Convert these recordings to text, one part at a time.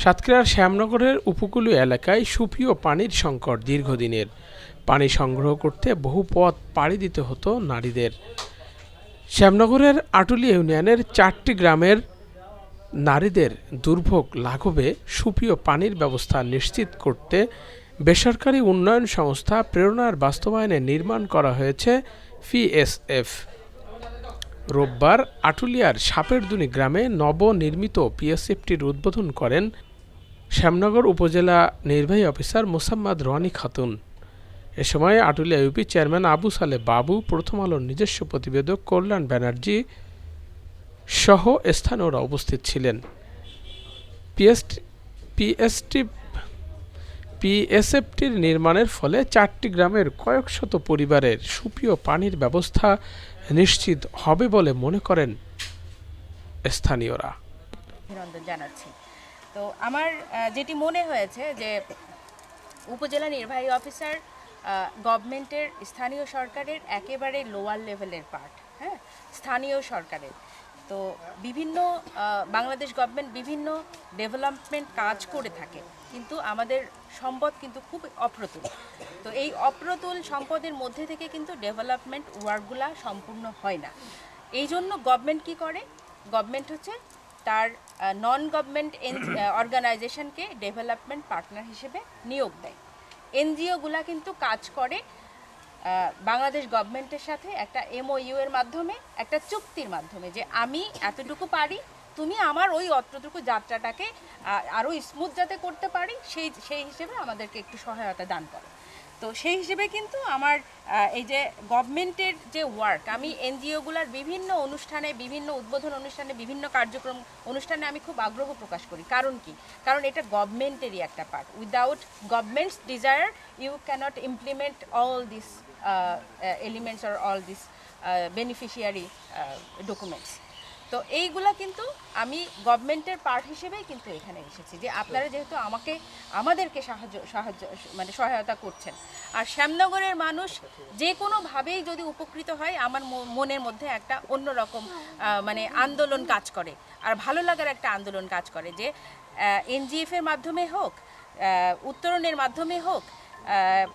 সাতক্ষীরার শ্যামনগরের উপকূলীয় এলাকায় সুপ্রিয় পানির সংকট দীর্ঘদিনের। পানি সংগ্রহ করতে বহু পথ পাড়ি দিতে হতো নারীদের। শ্যামনগরের আটুলি ইউনিয়নের চারটি গ্রামের নারীদের দুর্ভোগ লাঘবে সুপ্রিয় পানির ব্যবস্থা নিশ্চিত করতে বেসরকারি উন্নয়ন সংস্থা প্রেরণার বাস্তবায়নে নির্মাণ করা হয়েছে পিএসএফ রোববার আটুলিয়ার সাপেরদুনি গ্রামে নবনির্মিত পিএসএফটির উদ্বোধন করেন শ্যামনগর উপজেলা নির্বাহী অফিসার মোসাম্মদ রনি খাতুন। এ সময় আটুলিয়া ইউপি চেয়ারম্যান আবু সালে বাবু, প্রথম আলোর নিজস্ব প্রতিবেদক কল্যাণ ব্যানার্জি সহ স্থানীয়রা উপস্থিত ছিলেন। পিএসটি পিএসএফটির নির্মাণের ফলে চারটি গ্রামের কয়েক শত পরিবারের সুপ্রিয় পানির ব্যবস্থা নিশ্চিত হবে বলে মনে করেন স্থানীয়রা। জানাচ্ছি। তো আমার যেটি মনে হয়েছে যে উপজেলা নির্বাহী অফিসার গভর্নমেন্টের স্থানীয় সরকারের একেবারে লোয়ার লেভেলের পার্ট হ্যাঁ? স্থানীয় সরকারের। তো বিভিন্ন বাংলাদেশ গভর্নমেন্ট বিভিন্ন ডেভেলপমেন্ট কাজ করে থাকে। কিন্তু আমাদের সম্পদ কিন্তু খুব অপ্রতুল। তো এই অপ্রতুল সম্পদের মধ্যে থেকে কিন্তু ডেভেলপমেন্ট ওয়ার্কগুলা সম্পূর্ণ হয় না। এই জন্য গভর্নমেন্ট কি করে? গভর্নমেন্ট হচ্ছে তার নন গভর্নমেন্ট অর্গানাইজেশনকে ডেভেলপমেন্ট পার্টনার হিসেবে নিয়োগ দেয়। এনজিওগুলা কিন্তু কাজ করে বাংলাদেশ গভর্নমেন্টের সাথে একটা এমওইউ এর মাধ্যমে, একটা চুক্তির মাধ্যমে যে আমি এতটুকু পারি, তুমি আমার ওই অতটুকু যাত্রাটাকে আরও আরও স্মুথ যাতে করতে পারি, সেই সেই হিসেবে আমাদেরকে একটু সহায়তা দান করে। তো সেই হিসেবে কিন্তু আমার এই যে গভর্নমেন্টের যে ওয়ার্ক আমি এনজিওগুলোর বিভিন্ন অনুষ্ঠানে, বিভিন্ন উদ্বোধন অনুষ্ঠানে, বিভিন্ন কার্যক্রম অনুষ্ঠানে আমি খুব আগ্রহ প্রকাশ করি। কারণ কি? কারণ এটা গভর্নমেন্টেরই একটা part without government's desire you can't implement all this elements or all this beneficiary documents তো এইগুলা কিন্তু আমি গভর্নমেন্টের পার্ট হিসেবেই কিন্তু এখানে এসেছি যে আপনারা যেহেতু আমাকে আমাদেরকে সাহায্য সাহায্য মানে সহায়তা করছেন। আর শ্যামনগরের মানুষ যে কোনোভাবেই যদি উপকৃত হয় আমার মনের মধ্যে একটা অন্যরকম মানে আন্দোলন কাজ করে। আর ভালো লাগার একটা আন্দোলন কাজ করে যে এনজিএফ এর মাধ্যমে হোক উত্তরণের মাধ্যমে হোক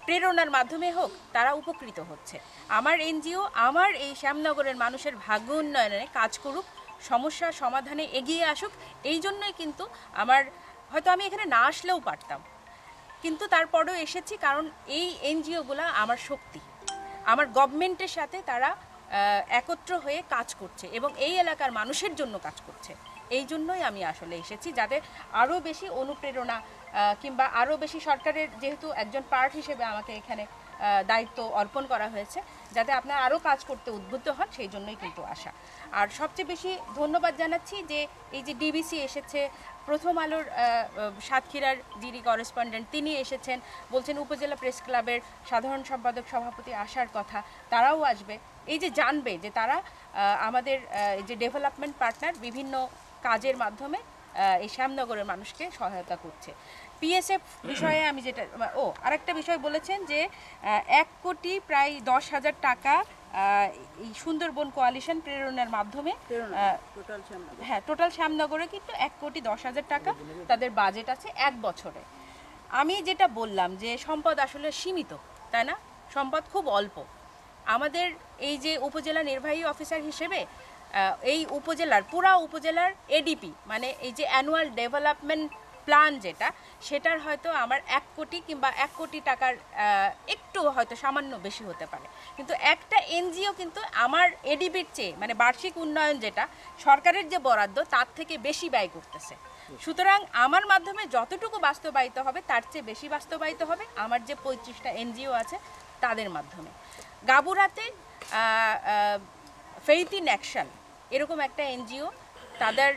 প্রেরণার মাধ্যমে হোক তারা উপকৃত হচ্ছে। আমার এনজিও আমার এই শ্যামনগরের মানুষের ভাগ্য উন্নয়নে কাজ করুক সমস্যার সমাধানে এগিয়ে আসুক, এই জন্যই কিন্তু আমার, হয়তো আমি এখানে না আসলেও পারতাম। কিন্তু তারপরেও এসেছি কারণ এই এনজিওগুলা আমার শক্তি। আমার গভর্নমেন্টের সাথে তারা একত্র হয়ে কাজ করছে এবং এই এলাকার মানুষের জন্য কাজ করছে। এই জন্যই আমি আসলে এসেছি যাতে আরও বেশি অনুপ্রেরণা কিংবা আরও বেশি সরকারের যেহেতু একজন পার্ট হিসেবে আমাকে এখানে দায়িত্ব অর্পণ করা হয়েছে যাতে আপনারা আরও কাজ করতে উদ্বুদ্ধ হন, সেই জন্যই কিন্তু আসা আর সবচেয়ে বেশি ধন্যবাদ জানাচ্ছি যে এই যে ডিবিসি এসেছে, প্রথম আলোর সাতক্ষীরার যিনি করেসপন্ডেন্ট তিনি এসেছেন, বলছেন উপজেলা প্রেস ক্লাবের সাধারণ সম্পাদক সভাপতি আসার কথা, তারাও আসবে। এই যে জানবে যে তারা আমাদের যে ডেভেলপমেন্ট পার্টনার বিভিন্ন কাজের মাধ্যমে এই শ্যামনগরের মানুষকে সহায়তা করছে। পিএসএফ বিষয়ে আমি যেটা ও আরেকটা বিষয় বলেছেন যে এক কোটি প্রায় দশ হাজার টাকা এই সুন্দরবন কোয়ালিশন প্রেরণার মাধ্যমে হ্যাঁ টোটাল শ্যামনগরে কিন্তু এক কোটি দশ হাজার টাকা তাদের বাজেট আছে এক বছরে। আমি যেটা বললাম যে সম্পদ আসলে সীমিত তাই না? সম্পদ খুব অল্প। আমাদের এই যে উপজেলা নির্বাহী অফিসার হিসেবে এই উপজেলার পুরা উপজেলার এডিপি মানে এই যে অ্যানুয়াল ডেভেলপমেন্ট প্ল্যান যেটা, সেটার হয়তো আমার এক কোটি কিংবা এক কোটি টাকার একটু হয়তো সামান্য বেশি হতে পারে। কিন্তু একটা এনজিও কিন্তু আমার এডিবির চেয়ে মানে বার্ষিক উন্নয়ন যেটা, সরকারের যে বরাদ্দ, তার থেকে বেশি ব্যয় করতেছে। সুতরাং আমার মাধ্যমে যতটুকু বাস্তবায়িত হবে, তার চেয়ে বেশি বাস্তবায়িত হবে আমার যে পঁয়ত্রিশটা এনজিও আছে, তাদের মাধ্যমে। গাবুরাতে ফেইথ ইন অ্যাকশন, এরকম একটা এনজিও তাদের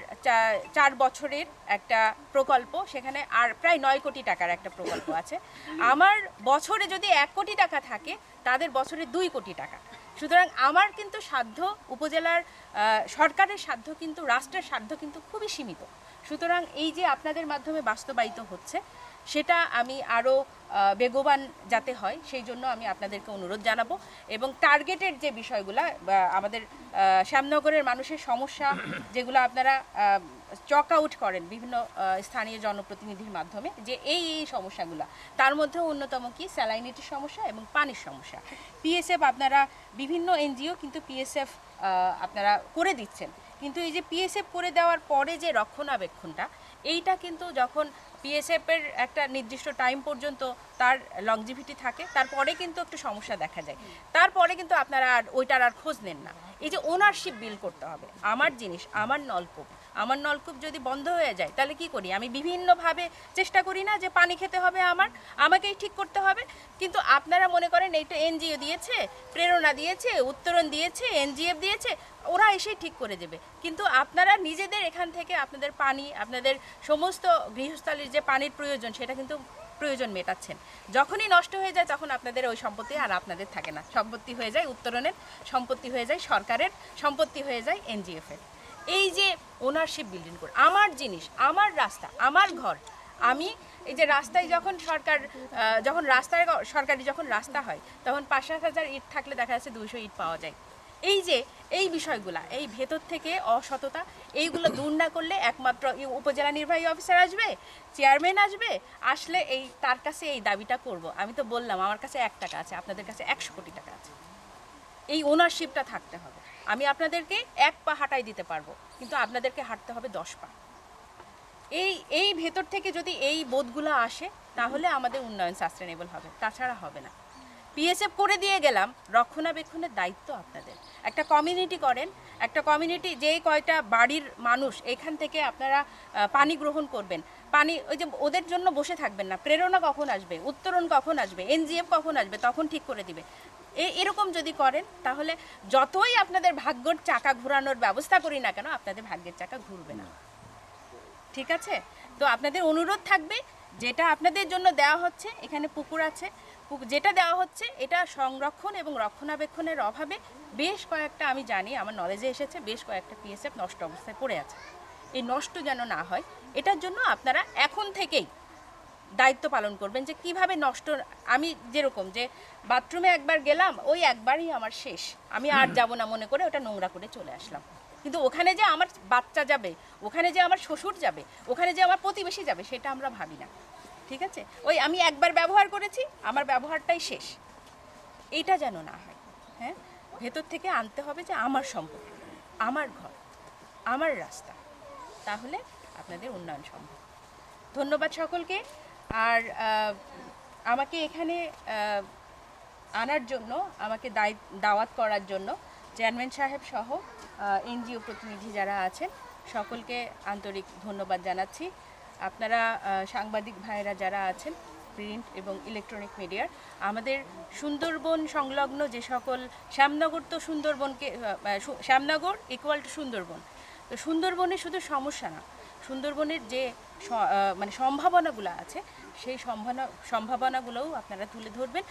চার বছরের একটা প্রকল্প, সেখানে আর প্রায় নয় কোটি টাকার একটা প্রকল্প আছে। আমার বছরে যদি এক কোটি টাকা থাকে, তাদের বছরে দুই কোটি টাকা। সুতরাং আমার কিন্তু সাধ্য উপজেলার সরকারের সাধ্য কিন্তু, রাষ্ট্রের সাধ্য কিন্তু খুবই সীমিত। সুতরাং এই যে আপনাদের মাধ্যমে বাস্তবায়িত হচ্ছে সেটা আমি আরও বেগবান যাতে হয়, সেই জন্য আমি আপনাদেরকে অনুরোধ জানাব। এবং টার্গেটের যে বিষয়গুলো আমাদের শ্যামনগরের মানুষের সমস্যা যেগুলো আপনারা চক আউট করেন বিভিন্ন স্থানীয় জনপ্রতিনিধির মাধ্যমে, যে এই এই সমস্যাগুলো। তার মধ্যে অন্যতম কি? স্যালাইনিটির সমস্যা এবং পানির সমস্যা। পিএসএফ আপনারা, বিভিন্ন এনজিও কিন্তু পিএসএফ আপনারা করে দিচ্ছেন। কিন্তু এই যে পিএসএফ করে দেওয়ার পরে যে রক্ষণাবেক্ষণটা, এইটা কিন্তু যখন পিএসএফ এর একটা নির্দিষ্ট টাইম পর্যন্ত তার লংজিভিটি থাকে, তারপরে কিন্তু একটু সমস্যা দেখা যায়। তারপরে কিন্তু আপনারা আর ওইটার আর খোঁজ নেন না। এই যে ওনারশিপ বিল করতে হবে। আমার জিনিস, আমার নলকূপ আমার নলকূপ যদি বন্ধ হয়ে যায়, তাহলে কি করি? আমি বিভিন্নভাবে চেষ্টা করি না যে পানি খেতে হবে আমার, আমাকেই ঠিক করতে হবে। কিন্তু আপনারা মনে করেন এইটা এনজিও দিয়েছে, প্রেরণা দিয়েছে, উত্তরণ দিয়েছে এনজিএফ দিয়েছে, ওরা এসেই ঠিক করে দেবে। কিন্তু আপনারা নিজেদের এখান থেকে আপনাদের পানি, আপনাদের সমস্ত গৃহস্থালির যে পানির প্রয়োজন, সেটা কিন্তু প্রয়োজন মেটাচ্ছেন। যখনই নষ্ট হয়ে যায়, তখন আপনাদের ওই সম্পত্তি আর আপনাদের থাকে না। সম্পত্তি হয়ে যায় উত্তরণের, সম্পত্তি হয়ে যায় সরকারের, সম্পত্তি হয়ে যায় এনজিএফ এর এই যে ওনারশিপ বিল্ডিং করে, আমার জিনিস, আমার রাস্তা, আমার ঘর, আমি এই যে রাস্তায় যখন সরকার যখন রাস্তায় সরকারি যখন রাস্তা হয়, তখন পাঁচ সাত হাজার ইট থাকলে দেখা যাচ্ছে দুইশো ইট পাওয়া যায়। এই যে, এই বিষয়গুলা, এই ভেতর থেকে অসততা, এইগুলো দূর না করলে একমাত্র উপজেলা নির্বাহী অফিসার আসবে চেয়ারম্যান আসবে, আসলে এই তার কাছে এই দাবিটা করব। আমি তো বললাম, আমার কাছে এক টাকা আছে, আপনাদের কাছে একশো কোটি টাকা আছে। এই ওনারশিপটা থাকতে হবে। আমি আপনাদেরকে এক পা হাঁটাই দিতে পারব, কিন্তু আপনাদেরকে হাঁটতে হবে দশ পা। এই এই ভেতর থেকে যদি এই বোধগুলো আসে, তাহলে আমাদের উন্নয়ন সাস্টেনেবল হবে, তাছাড়া হবে না। পিএসএফ করে দিয়ে গেলাম, রক্ষণাবেক্ষণের দায়িত্ব আপনাদের। একটা কমিউনিটি করেন, একটা কমিউনিটি যেই কয়টা বাড়ির মানুষ, এখান থেকে আপনারা পানি গ্রহণ করবেন। পানি, ওই যে ওদের জন্য বসে থাকবেন না, প্রেরণা কখন আসবে, উত্তরণ কখন আসবে এনজিএফ কখন আসবে, তখন ঠিক করে দিবে। এরকম যদি করেন, তাহলে যতই আপনাদের ভাগ্যর চাকা ঘোরানোর ব্যবস্থা করি না কেন, আপনাদের ভাগ্যের চাকা ঘুরবে না। ঠিক আছে? তো আপনাদের অনুরোধ থাকবে, যেটা আপনাদের জন্য দেওয়া হচ্ছে, এখানে পুকুর আছে যেটা দেওয়া হচ্ছে, এটা সংরক্ষণ এবং রক্ষণাবেক্ষণের অভাবে বেশ কয়েকটা আমি জানি, আমার নলেজে এসেছে, বেশ কয়েকটা পিএসএফ নষ্ট অবস্থায় পড়ে আছে। এই নষ্ট যেন না হয়, এটার জন্য আপনারা এখন থেকেই দায়িত্ব পালন করবেন যে কীভাবে নষ্ট আমি যেরকম যে বাথরুমে একবার গেলাম ওই একবারই আমার শেষ। আমি আর যাব না মনে করে ওটা নোংরা করে চলে আসলাম। কিন্তু ওখানে যে আমার বাচ্চা যাবে ওখানে যে আমার শ্বশুর যাবে ওখানে যে আমার প্রতিবেশী যাবে সেটা আমরা ভাবি না। ঠিক আছে? ওই আমি একবার ব্যবহার করেছি আমার ব্যবহারটাই শেষ। এটা যেন না হয় হ্যাঁ? ভেতর থেকে আনতে হবে যে আমার সম্পত্তি আমার ঘর আমার রাস্তা। তাহলে আপনাদের উন্নয়ন সম্ভব। ধন্যবাদ সকলকে। আর আমাকে এখানে আনার জন্য, আমাকে দায়- দাওয়াত করার জন্য চেয়ারম্যান সাহেব সহ এনজিও প্রতিনিধি যারা আছেন, সকলকে আন্তরিক ধন্যবাদ জানাচ্ছি। আপনারা সাংবাদিক ভাইয়েরা যারা আছেন, প্রিন্ট এবং ইলেকট্রনিক মিডিয়ার আমাদের সুন্দরবন সংলগ্ন যে সকল, শ্যামনগর তো সুন্দরবনকে শ্যামনগর ইকুয়াল টু সুন্দরবন। তো সুন্দরবনে শুধু সমস্যা না সুন্দরবনের যে মানে সম্ভাবনাগুলো আছে সেই সম্ভাবনা সম্ভাবনাগুলোও আপনারা তুলে ধরবেন।